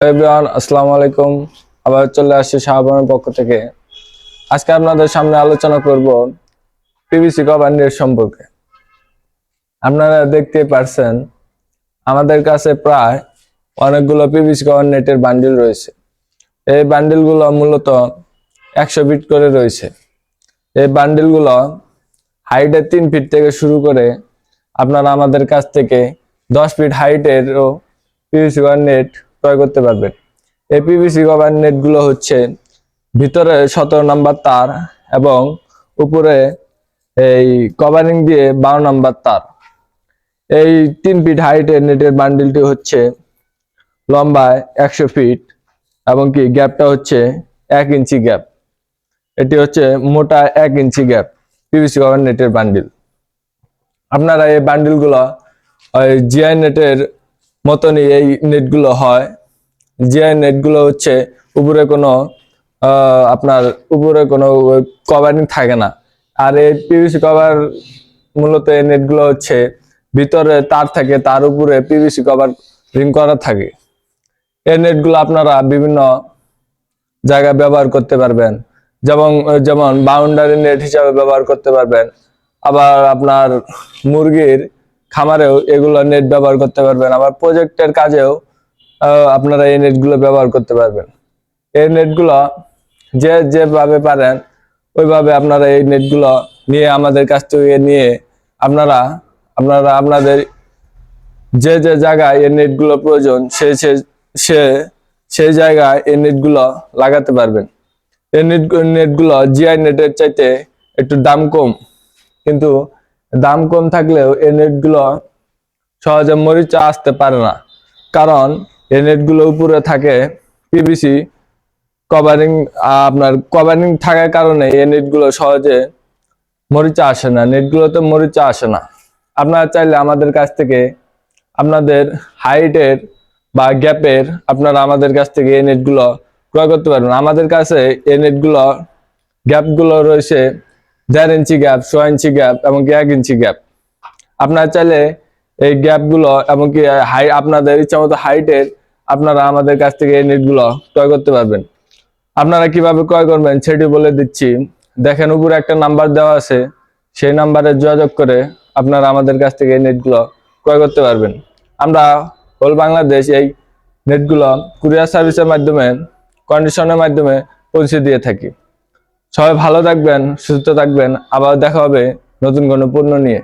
Everyone আসসালামু আলাইকুম। আবার চলে আসছি শাহবানের পক্ষ থেকে। আজকে আপনাদের সামনে আলোচনা করব পিভিসি কভার সম্পর্কে। আপনারা দেখতে পারছেন, আমাদের কাছে প্রায় অনেকগুলো পিভিসি কভার নেটের বান্ডিল রয়েছে। এই বান্ডিলগুলো মূলত একশো ফিট করে রয়েছে। এই বান্ডিলগুলো হাইটের তিন ফিট থেকে শুরু করে আপনারা আমাদের কাছ থেকে দশ ফিট হাইটেরও পিভিসি নেট ক্রয় করতে পারবেন এই পিভিসি কভার নেটগুলো হচ্ছে ভিতরে সতেরো নাম্বার তার এবং উপরে এই কভারিং দিয়ে বারো নাম্বার তার। এই তিন ফিট হাইটের নেটের বান্ডিলটি হচ্ছে লম্বায় একশো ফিট এবং কি গ্যাপটা হচ্ছে এক ইঞ্চি গ্যাপ এটি হচ্ছে মোটা এক ইঞ্চি গ্যাপ পিভিসি কভার নেটের বান্ডিল আপনারা এই বান্ডিলগুলো জিআই নেটের মতনই এই নেটগুলো হয়। যে নেটগুলো হচ্ছে উপরে কোনো আপনার উপরে কোনো কভারিং থাকে না। আর এই পিভিসি কভার মূলত এই নেটগুলো হচ্ছে ভিতরে তার থাকে, তার উপরে পিভিসি কভার রিং করা থাকে। এই নেটগুলো আপনারা বিভিন্ন জায়গায় ব্যবহার করতে পারবেন। যেমন যেমন বাউন্ডারি নেট হিসাবে ব্যবহার করতে পারবেন। আবার আপনার মুরগির খামারেও এগুলো নেট ব্যবহার করতে পারবেন। আবার প্রজেক্টের কাজেও আপনারা এই নেটগুলো ব্যবহার করতে পারবেন। এই নেটগুলো যে যেভাবে পারেন, ওইভাবে আপনারা এই নেটগুলো নিয়ে আমাদের কাছ থেকে নিয়ে আপনারা আপনারা আপনাদের যে যে জায়গায় এই নেটগুলো প্রয়োজন, সে সে সেই জায়গায় এই নেটগুলো লাগাতে পারবেন। এই নেট নেটগুলো জিআই নেটের চাইতে একটু দাম কম। কিন্তু দাম কম থাকলেও এই নেটগুলো সহজে মরিচা আসতে পারে না। কারণ এই নেটগুলো উপরে থাকে পিভিসি কভারিং আপনার কভারিং থাকার কারণে এই নেটগুলো সহজে মরিচা আসে না। নেটগুলোতে মরিচা আসে না। আপনারা চাইলে আমাদের কাছ থেকে আপনাদের হাইটের বা গ্যাপের আপনারা আমাদের কাছ থেকে এই নেটগুলো ক্রয় করতে পারবেন। আমাদের কাছে এই নেটগুলো, গ্যাপগুলো রয়েছে দেড় ইঞ্চি গ্যাপ ছয় ইঞ্চি গ্যাপ এমনকি এক ইঞ্চি গ্যাপ আপনারা চাইলে এই গ্যাপগুলো এমনকি হাই আপনাদের ইচ্ছা মতো হাইটের আপনারা আমাদের কাছ থেকে এই নেটগুলো ক্রয় করতে পারবেন। আপনারা কীভাবে ক্রয় করবেন সেটি বলে দিচ্ছি। দেখেন উপরে একটা নাম্বার দেওয়া আছে, সেই নাম্বারে যোগাযোগ করে আপনারা আমাদের কাছ থেকে এই নেটগুলো ক্রয় করতে পারবেন। আমরা হোল বাংলাদেশ এই নেটগুলো কুরিয়ার সার্ভিসের মাধ্যমে কন্ডিশনের মাধ্যমে পৌঁছে দিয়ে থাকি। সবাই ভালো থাকবেন সুস্থ থাকবেন আবার দেখা হবে নতুন কোনো পণ্য নিয়ে।